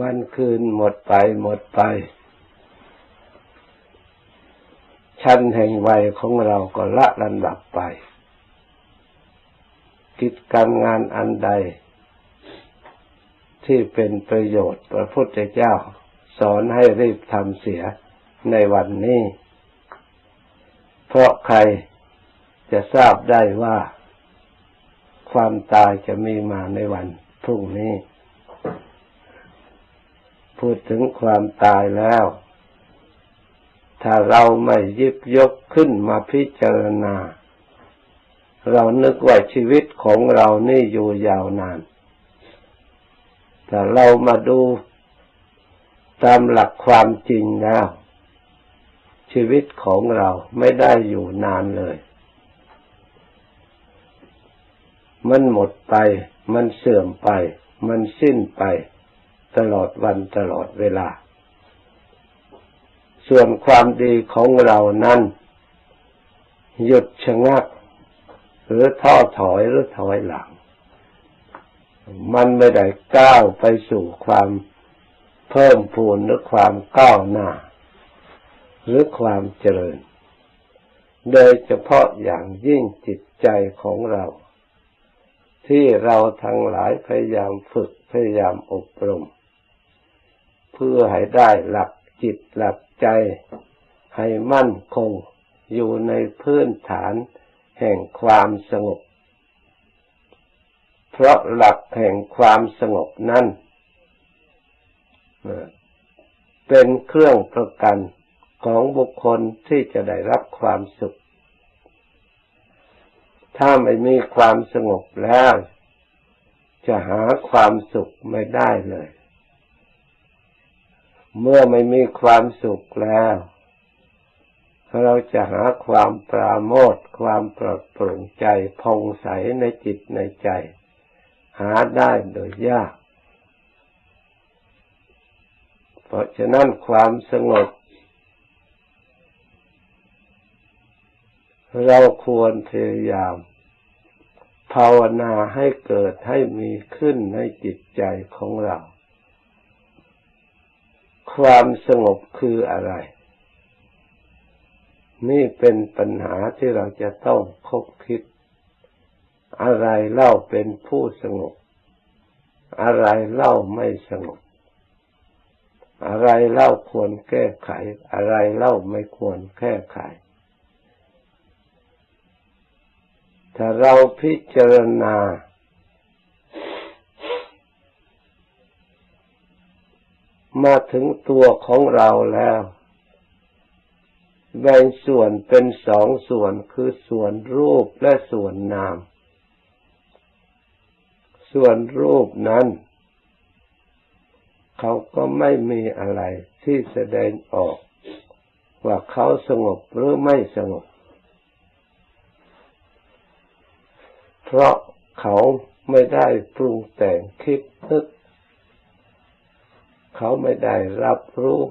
วันคืนหมดไปหมดไป ชั้นแห่งวัยของเราก็ละลันดับไป กิจการงานอันใด ที่เป็นประโยชน์พระพุทธเจ้า สอนให้รีบทำเสียในวันนี้ เพราะใครจะทราบได้ว่า ความตายจะมีมาในวันพรุ่งนี้ พูดถึงความตายแล้ว ถ้าเราไม่ยิบยกขึ้นมาพิจารณา เรานึกว่าชีวิตของเรานี่อยู่ยาวนาน แต่เรามาดูตามหลักความจริงแล้ว ชีวิตของเราไม่ได้อยู่นานเลย มันหมดไป มันเสื่อมไป มันสิ้นไป ตลอดวันตลอดเวลา ส่วนความดีของเรานั้น หยุดชะงัก หรือท้อถอยหรือถอยหลัง มันไม่ได้ก้าวไปสู่ความเพิ่มพูนหรือความก้าวหน้า หรือความเจริญ โดยเฉพาะอย่างยิ่งจิตใจของเรา ที่เราทั้งหลายพยายามฝึกพยายามอบรม เพื่อให้ได้หลักจิตหลักใจ ให้มั่นคงอยู่ในพื้นฐานแห่งความสงบ เพราะหลักแห่งความสงบนั้นเป็นเครื่องประกันของบุคคลที่จะได้รับความสุข ถ้าไม่มีความสงบแล้ว จะหาความสุขไม่ได้เลย เมื่อไม่มีความสุขแล้ว เราจะหาความปราโมทความปลดปล่งใจพองใสในจิตในใจ หาได้โดยยาก เพราะฉะนั้นความสงบ เราควรพยายามภาวนาให้เกิดให้มีขึ้นในจิตใจของเรา ความสงบคืออะไร นี่เป็นปัญหาที่เราจะต้องคบคิด อะไรเล่าเป็นผู้สงบ อะไรเล่าไม่สงบ อะไรเล่าควรแก้ไข อะไรเล่าไม่ควรแก้ไข ถ้าเราพิจารณา มาถึงตัวของเราแล้วแบ่งส่วนเป็นสองส่วนคือส่วนรูปและส่วนนาม ส่วนรูปนั้น เขาก็ไม่มีอะไรที่แสดงออก ว่าเขาสงบหรือไม่สงบ เพราะเขาไม่ได้ปรุงแต่งคิดนึก เขาไม่ได้รับรู้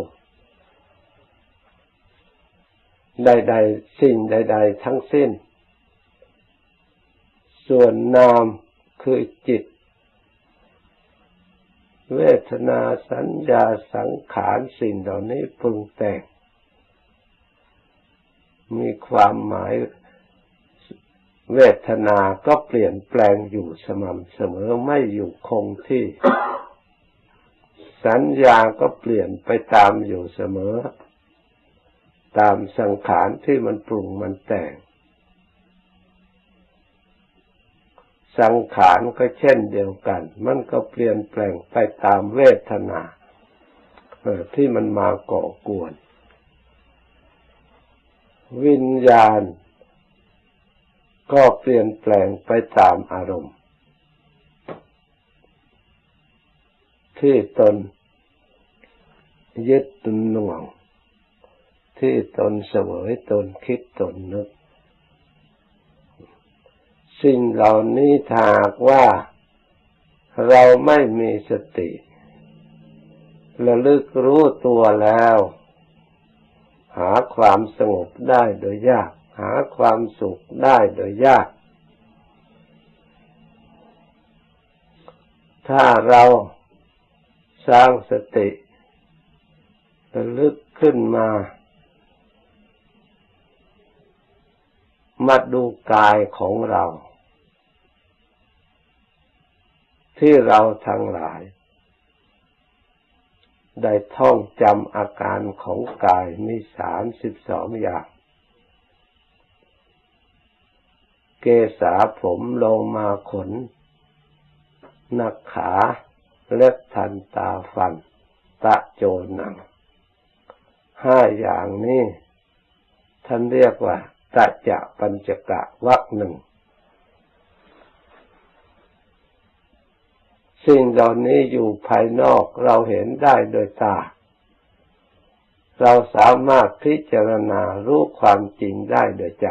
ใดๆสิ่งใด ๆ ทั้งสิ้น ส่วนนามคือจิต เวทนาสัญญาสังขารสิ่งเหล่านี้ปรุงแต่ง มีความหมายเวทนาก็เปลี่ยนแปลงอยู่สม่ำเสมอไม่อยู่คงที่ สัญญาก็เปลี่ยนไปตามอยู่เสมอ ตามสังขารที่มันปรุงมันแต่ง สังขารก็เช่นเดียวกัน มันก็เปลี่ยนแปลงไปตามเวทนาที่มันมาก่อกวน วิญญาณก็เปลี่ยนแปลงไปตามอารมณ์ ที่ตนยึดตนหน่วง ที่ตนเสวยตนคิดตนนึก สิ่งเหล่านี้ถ้าว่าเราไม่มีสติระลึกรู้ตัวแล้ว หาความสงบได้โดยยาก หาความสุขได้โดยยาก ถ้าเรา สร้างสติระลึกขึ้นมา มาดูกายของเรา ที่เราทั้งหลาย ได้ท่องจำอาการของกายมีสามสิบสองอย่าง เกษาผมโลมาขนนักขา เล็บทันตาฟัน ตะโจหนังห้าอย่างนี้ท่านเรียกว่าตะจะปัญจกะวักหนึ่ง สิ่งเหล่านี้อยู่ภายนอกเราเห็นได้โดยตา เราสามารถพิจารณารู้ความจริงได้โดยใจ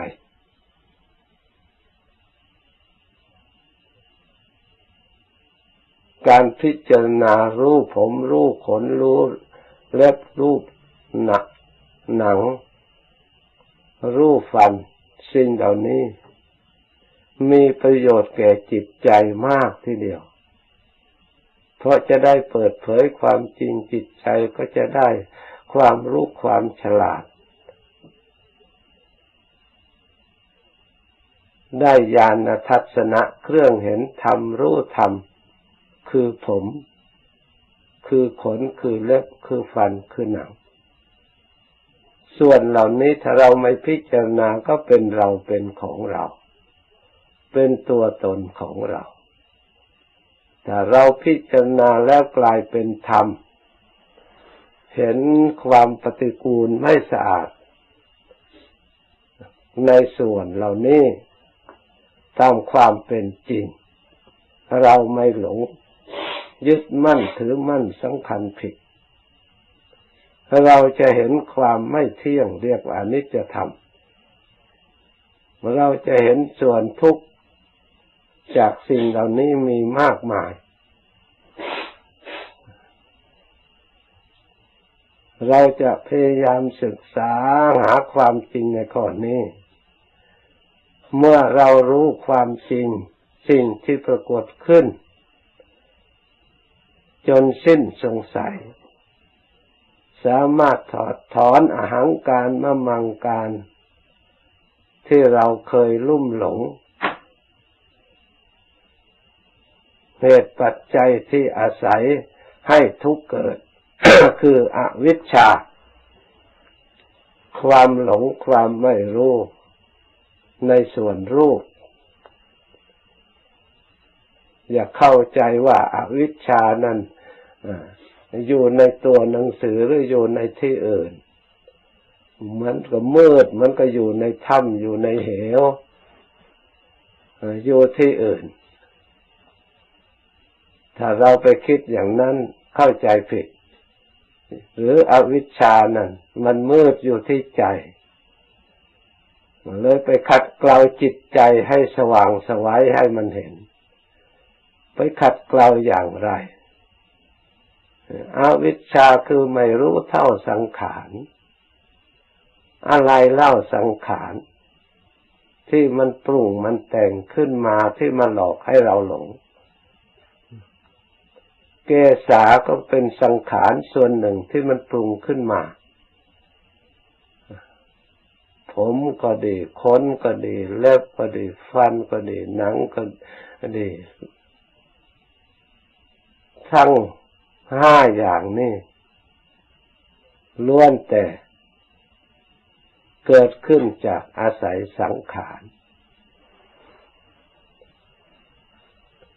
การพิจารณารู้ผมรู้ขนรู้เล็บรู้หนักหนัง รูปฟัน สิ่งเหล่านี้ มีประโยชน์แก่จิตใจมากทีเดียว เพราะจะได้เปิดเผยความจริงจิตใจก็จะได้ความรู้ความฉลาด ได้ญาณทัศนะเครื่องเห็นธรรมรู้ธรรม คือผม คือขนคือเล็บคือฟันคือหนัง ส่วนเหล่านี้ถ้าเราไม่พิจารณาก็เป็นเราเป็นของเรา เป็นตัวตนของเราแต่เราพิจารณาแล้วกลายเป็นธรรม เห็นความปฏิกูลไม่สะอาด ในส่วนเหล่านี้ตามความเป็นจริง เราไม่หลง ยึดมั่นถือมั่นสำคัญผิด เราจะเห็นความไม่เที่ยงเรียกว่านิจธรรมเราจะเห็นส่วนทุกข์จากสิ่งเหล่านี้มีมากมาย เราจะพยายามศึกษาหาความจริงในข้อนี้ เมื่อเรารู้ความจริงสิ่งที่ปรากฏขึ้น จนสิ้นสงสัย สามารถถอดถอนอาหางการมะมังการ ที่เราเคยลุ่มหลงเหตุปัจจัยที่อาศัยให้ทุกเกิด คืออวิชชา ความหลงความไม่รู้ ในส่วนรูป อย่าเข้าใจว่าอาวิชชานั้นอยู่ในตัวหนังสือหรืออยู่ในที่อื่น มันก็มืดมันก็อยู่ในถ้ำอยู่ในเหวอยู่ที่อื่น ถ้าเราไปคิดอย่างนั้นเข้าใจผิด หรืออวิชชานั่นมันมืดอยู่ที่ใจเลยไปขัดเกลาจิตใจให้สว่างสวัยให้มันเห็น ไปขัดเกลาอย่างไรอวิชชาคือไม่รู้เท่าสังขารอะไรเล่าสังขารที่มันปรุงมันแต่งขึ้นมาที่มันหลอกให้เราหลง เกษาก็เป็นสังขารส่วนหนึ่งที่มันปรุงขึ้นมา ผมก็ดีขนก็ดี เล็บก็ดี ฟันก็ดี หนังก็ดี ทั้งห้าอย่างนี้ล้วนแต่เกิดขึ้นจากอาศัยสังขาร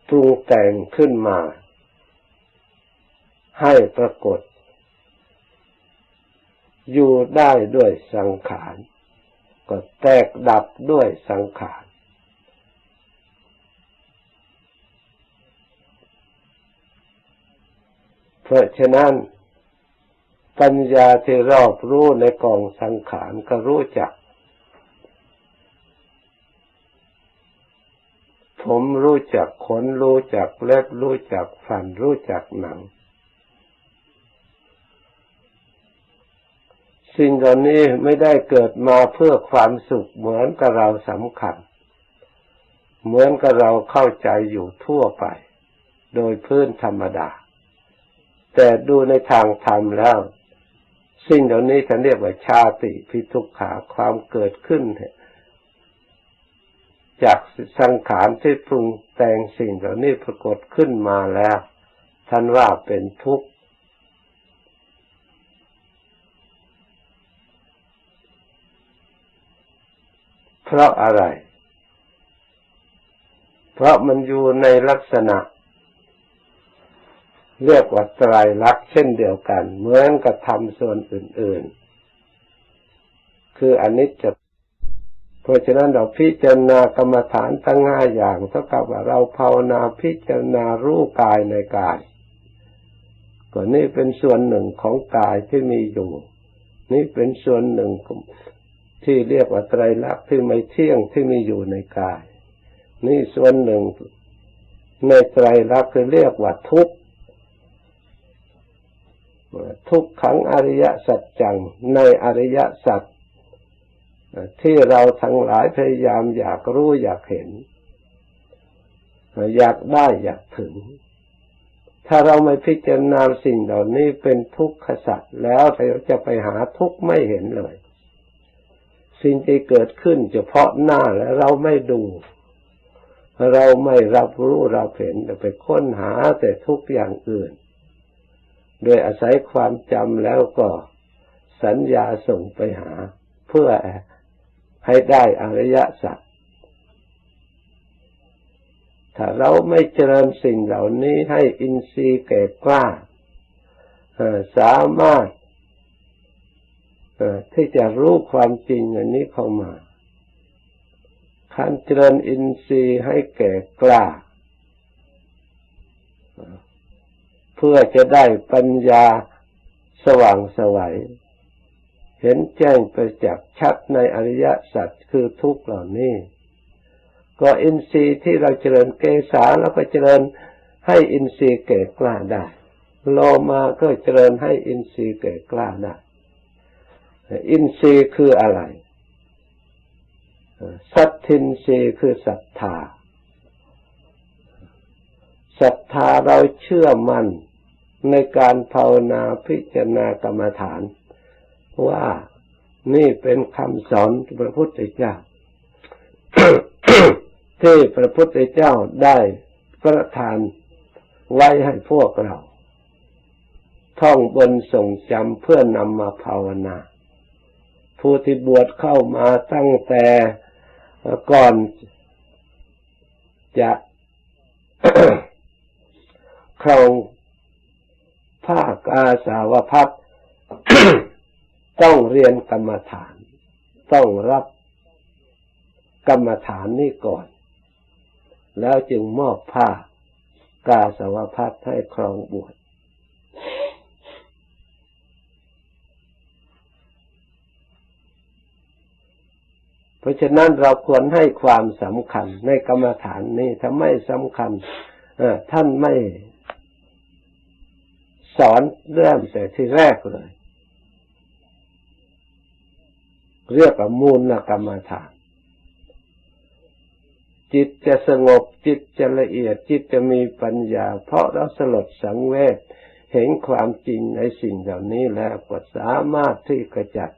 ปรุงแต่งขึ้นมา ให้ปรากฏ อยู่ได้ด้วยสังขาร ก็แตกดับด้วยสังขาร เพราะฉะนั้นปัญญาที่รอบรู้ในกองสังขารก็รู้จัก ผมรู้จักขนรู้จักเล็บรู้จักฟันรู้จักหนัง สิ่งเหล่านี้ไม่ได้เกิดมาเพื่อความสุขเหมือนกับเราสำคัญ เหมือนกับเราเข้าใจอยู่ทั่วไป โดยพื้นธรรมดา แต่ดูในทางธรรมแล้ว สิ่งเหล่านี้ท่านเรียกว่าชาติพิทุกขาความเกิดขึ้น จากสังขารที่ปรุงแต่งสิ่งเหล่านี้ปรากฏขึ้นมาแล้ว ท่านว่าเป็นทุกข์เพราะอะไร เพราะมันอยู่ในลักษณะ เรียกว่าไตรลักษณ์เช่นเดียวกัน เหมือนกับทำส่วนอื่น ๆ คืออันนี้จะเพราะฉะนั้นเราพิจารณากรรมฐานทั้งห้าอย่างเท่ากับว่าเราภาวนาพิจารณารู้กายในกายก็นี่เป็นส่วนหนึ่งของกายที่มีอยู่ นี่เป็นส่วนหนึ่งที่เรียกว่าไตรลักษณ์ที่ไม่เที่ยงที่มีอยู่ในกาย นี่ส่วนหนึ่งในไตรลักษณ์คือเรียกว่าทุกข์ ทุกขังอริยสัจจังในอริยสัจที่เราทั้งหลายพยายามอยากรู้อยากเห็น อยากได้อยากถึง ถ้าเราไม่พิจารณาสิ่งเหล่านี้เป็นทุกขสัจแล้วเราจะไปหาทุกข์ไม่เห็นเลย สิ่งที่เกิดขึ้นเฉพาะหน้าแล้วเราไม่ดู เราไม่รับรู้เราเห็นแต่ไปค้นหาแต่ทุกอย่างอื่น โดยอาศัยความจำแล้วก็สัญญาส่งไปหา เพื่อให้ได้อริยสัจถ้าเราไม่เจริญสิ่งเหล่านี้ให้อินทรีย์แก่กล้าสามารถที่จะรู้ความจริงอันนี้เข้ามาการเจริญอินทรีย์ให้แก่กล้า เพื่อจะได้ปัญญาสว่างสวัย เห็นแจ้งประจักษ์ชัดในอริยสัจคือทุกเหล่านี้ ก็อินทรีย์ที่เราเจริญเกษาแล้วก็เจริญให้อินทรีย์เก่กล้าได้ โลมาก็เจริญให้อินทรีย์เก่กล้าได้ อินทรีย์คืออะไร สัตทินทรีย์คือศรัทธาศรัทธาเราเชื่อมั่น ในการภาวนาพิจารณากรรมฐาน ว่านี่เป็นคำสอนพระพุทธเจ้า ที่พระพุทธเจ้าได้ประทานไว้ให้พวกเรา ท่องบนส่งจำเพื่อนำมาภาวนา ผู้ที่บวชเข้ามาตั้งแต่ก่อนจะครอง ภาคอาสาวพัฒต้องเรียนกรรมฐาน ต้องรับกรรมฐานนี่ก่อน แล้วจึงมอบผ้ากาสาวพัฒให้ครองบวชเพราะฉะนั้นเราควรให้ความสำคัญในกรรมฐานนี้ถ้าไม่สำคัญท่านไม่ สอนเริ่มแต่ที่แรกเลย เรียกว่ามูลกรรมฐาน จิตจะสงบจิตจะละเอียดจิตจะมีปัญญา เพราะเราสลดสังเวชเห็นความจริงในสิ่งเหล่านี้แล้วก็สามารถที่กระจัด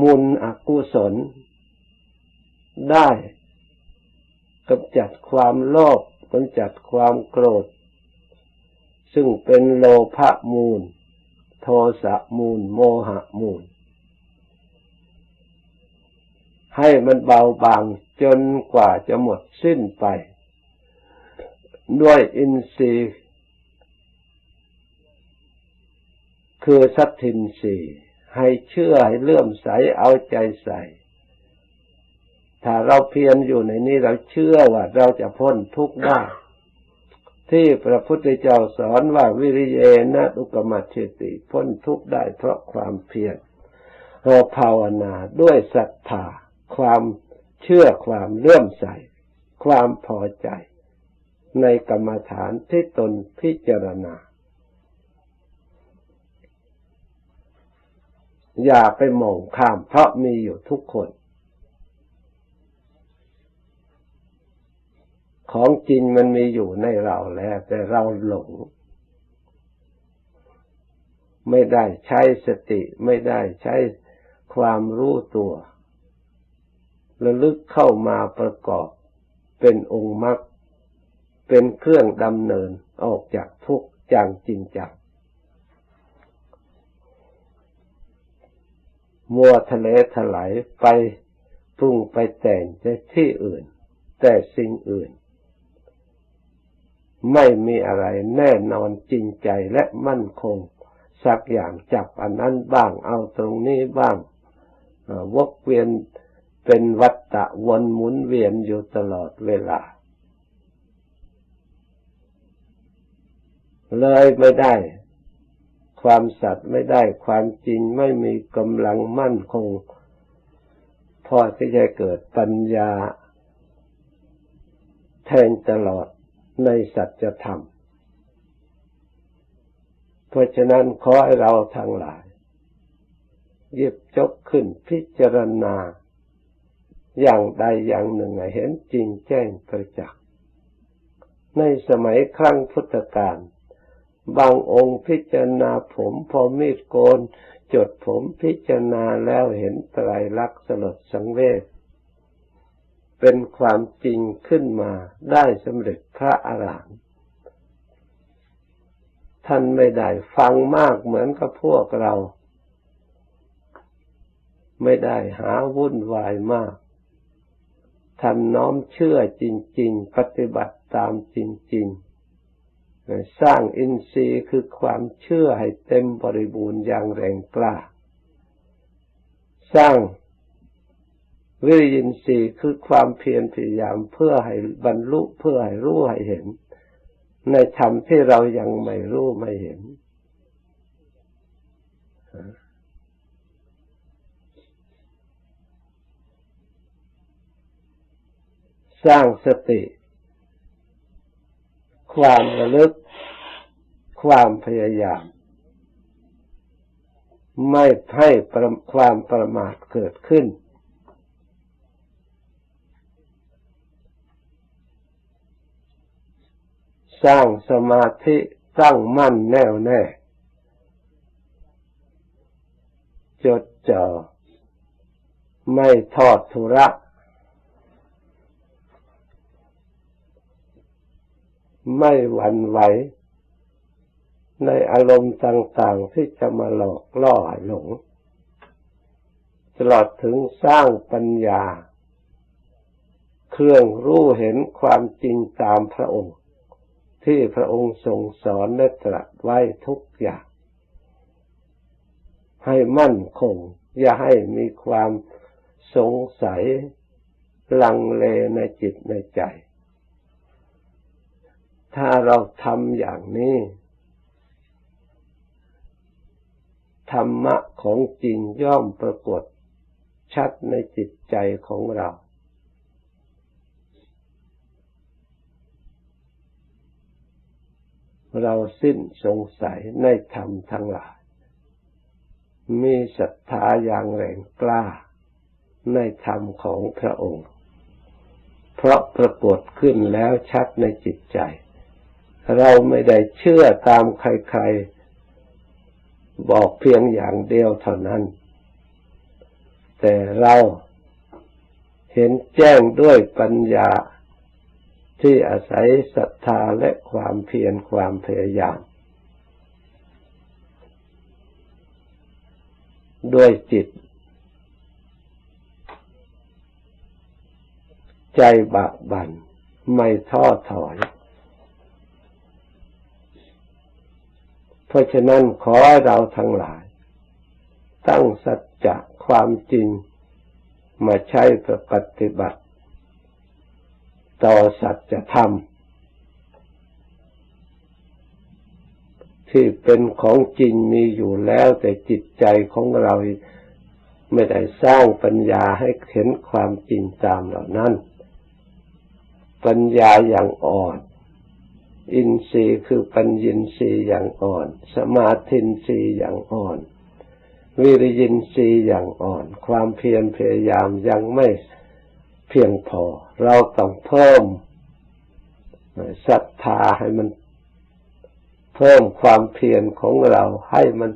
มุนอกุศล ได้กำจัดความโลภกำจัดความโกรธ ซึ่งเป็นโลภะมูล โทสะมูล โมหะมูล ให้มันเบาบางจนกว่าจะหมดสิ้นไป ด้วยอินทรีย์ คือสัตทินสีให้เชื่อให้เลื่อมใสเอาใจใส่ถ้าเราเพียรอยู่ในนี้เราเชื่อว่าเราจะพ้นทุกข์ได้ ที่พระพุทธเจ้าสอนว่าวิริเยนะอุกมัชติพ้นทุกข์ได้เพราะความเพียรเราภาวนาด้วยศรัทธาความเชื่อความเลื่อมใส ความพอใจ ในกรรมฐานที่ตนพิจารณา อย่าไปมองข้ามเพราะมีอยู่ทุกคน ของจริงมันมีอยู่ในเราแล้ว แต่เราหลง ไม่ได้ใช้สติ ไม่ได้ใช้ความรู้ตัวระลึกเข้ามาประกอบ เป็นองค์มรรคเป็นเครื่องดำเนินออกจากทุกข์อย่างจริงจังมัวทะเลถลายไปปรุงไปแต่งในที่อื่น แต่สิ่งอื่น ไม่มีอะไรแน่นอนจริงใจและมั่นคง สักอย่างจับอันนั้นบ้างเอาตรงนี้บ้างวกเวียนเป็นวัฏฏะวนหมุนเวียนอยู่ตลอดเวลา เลยไม่ได้ ความสัตย์ไม่ได้ความจริงไม่มีกำลังมั่นคง พอที่จะเกิดปัญญา แทงตลอด ในสัจธรรม เพราะฉะนั้นขอให้เราทั้งหลายหยิบจกขึ้นพิจารณา อย่างใดอย่างหนึ่งเห็นจริงแจ้งประจักษ์ในสมัยครั้งพุทธกาลบางองค์พิจารณาผมพอมีดโกน จดผมพิจารณาแล้วเห็นไตรลักษณ์สลดสังเวช เป็นความจริงขึ้นมาได้สำเร็จพระอรหันต์ท่านไม่ได้ฟังมากเหมือนกับพวกเรา ไม่ได้หาวุ่นวายมากทำน้อมเชื่อจริง ๆ ปฏิบัติตามจริง ๆ สร้างอินทรีย์คือความเชื่อให้เต็มบริบูรณ์อย่างแรงกล้า สร้าง วิริยินทรีย์คือความเพียรพยายามเพื่อให้บรรลุเพื่อให้รู้ให้เห็น ในธรรมที่เรายังไม่รู้ไม่เห็น สร้างสติ ความระลึก ความพยายาม ไม่ให้ความประมาทเกิดขึ้น สร้างสมาธิตั้งมั่นแน่วแน่ จดจ่อไม่ทอดทุระไม่หวั่นไหว ในอารมณ์ต่างๆที่จะมาหลอกล่อหลง ตลอดถึงสร้างปัญญา เครื่องรู้เห็นความจริงตามพระองค์ ที่พระองค์ทรงสอนและตรัสไว้ทุกอย่าง ให้มั่นคง อย่าให้มีความสงสัยลังเลในจิตในใจ ถ้าเราทำอย่างนี้ ธรรมะของจริงย่อมปรากฏชัดในจิตใจของเรา เราสิ้นสงสัยในธรรมทั้งหลาย มีศรัทธาอย่างแรงกล้าในธรรมของพระองค์ เพราะปรากฏขึ้นแล้วชัดในจิตใจ เราไม่ได้เชื่อตามใครๆ บอกเพียงอย่างเดียวเท่านั้น แต่เราเห็นแจ้งด้วยปัญญา ที่อาศัยศรัทธาและความเพียรความพยายาม ด้วยจิต ใจบากบันไม่ท้อถอย เพราะฉะนั้นขอเราทั้งหลาย ตั้งสัจจะความจริงมาใช้ปฏิบัติ ต่อสัจธรรมที่เป็นของจริงมีอยู่แล้ว แต่จิตใจของเราไม่ได้สร้างปัญญาให้เห็นความจริงตามเหล่านั้น ปัญญาอย่างอ่อน อินทรีย์คือปัญญินทรีย์อย่างอ่อน สมาธินทรีย์อย่างอ่อนวิริยินทรีย์อย่างอ่อน ความเพียรพยายามยังไม่ เพียงพอ เราต้องเพิ่มศรัทธาให้มัน เพิ่มความเพียรของเราให้มัน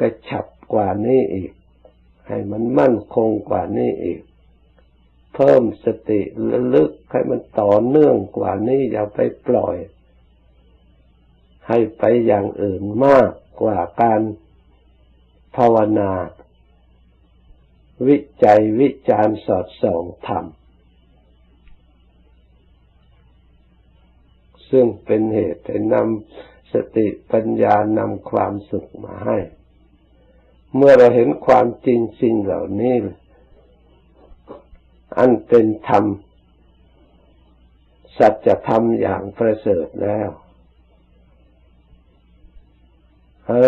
กระชับกว่านี้อีก ให้มันมั่นคงกว่านี้อีก เพิ่มสติระลึกให้มันต่อเนื่องกว่านี้อย่าไปปล่อย ให้ไปอย่างอื่นมากกว่าการภาวนา วิจัยวิจารสอดส่องธรรม ซึ่งเป็นเหตุให้นำสติปัญญานำความสุขมาให้ เมื่อเราเห็นความจริงสิ่งเหล่านี้ อันเป็นธรรม สัจธรรมอย่างประเสริฐแล้ว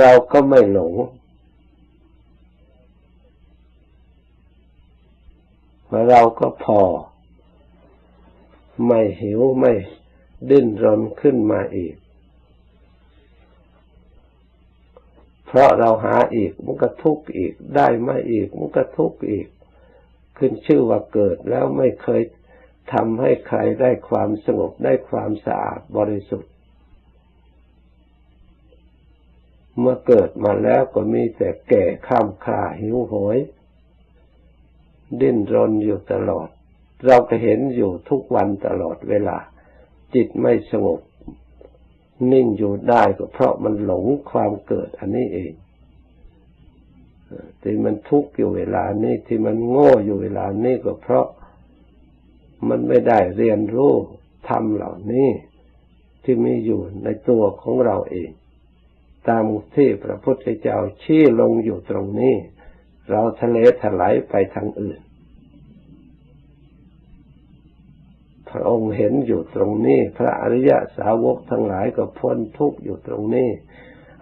เราก็ไม่หลง เราก็พอ ไม่หิวไม่ดิ้นรนขึ้นมาอีก เพราะเราหาอีกมันก็ทุกข์อีก ได้มาอีกมันก็ทุกข์อีก ขึ้นชื่อว่าเกิดแล้วไม่เคยทำให้ใครได้ความสงบได้ความสะอาดบริสุทธิ์ เมื่อเกิดมาแล้วก็มีแต่แก่ข้ามคาหิวโหย ดิ้นรนอยู่ตลอด เราก็เห็นอยู่ทุกวันตลอดเวลา จิตไม่สงบ นิ่งอยู่ได้ก็เพราะมันหลงความเกิดอันนี้เองที่มันทุกข์อยู่เวลานี้ที่มันโง่อยู่เวลานี้ก็เพราะมันไม่ได้เรียนรู้ทำเหล่านี้ที่มีอยู่ในตัวของเราเอง ตามที่พระพุทธเจ้าชี้ลงอยู่ตรงนี้ เราทะเลถลายไปทางอื่น พระองค์เห็นอยู่ตรงนี้ พระอริยสาวกทั้งหลายก็พ้นทุกข์อยู่ตรงนี้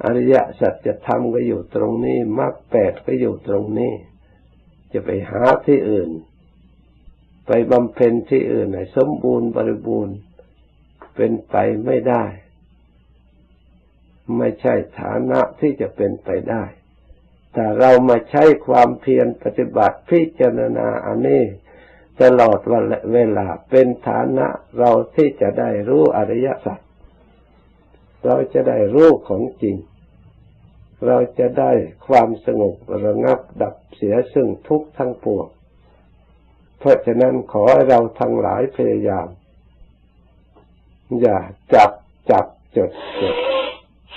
อริยสัจธรรมก็อยู่ตรงนี้มรรคแปดก็อยู่ตรงนี้ จะไปหาที่อื่น ไปบำเพ็ญที่อื่นให้สมบูรณ์บริบูรณ์เป็นไปไม่ได้ ไม่ใช่ฐานะที่จะเป็นไปได้ ถ้าเรามาใช้ความเพียรปฏิบัติพิจารณาอันนี้ตลอดวันเวลาเป็นฐานะเราที่จะได้รู้อริยสัจเราจะได้รู้ของจริง เราจะได้ความสงบระงับดับเสียซึ่งทุกข์ทั้งปวงเพราะฉะนั้นขอให้เราทั้งหลายพยายาม อย่าจับจับจดจด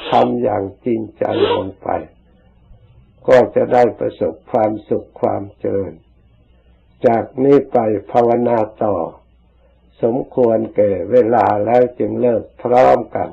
ทำอย่างจริงจังลงไป ก็จะได้ประสบความสุขความเจริญ จากนี้ไปภาวนาต่อ สมควรแก่เวลาแล้วจึงเลิกพร้อมกัน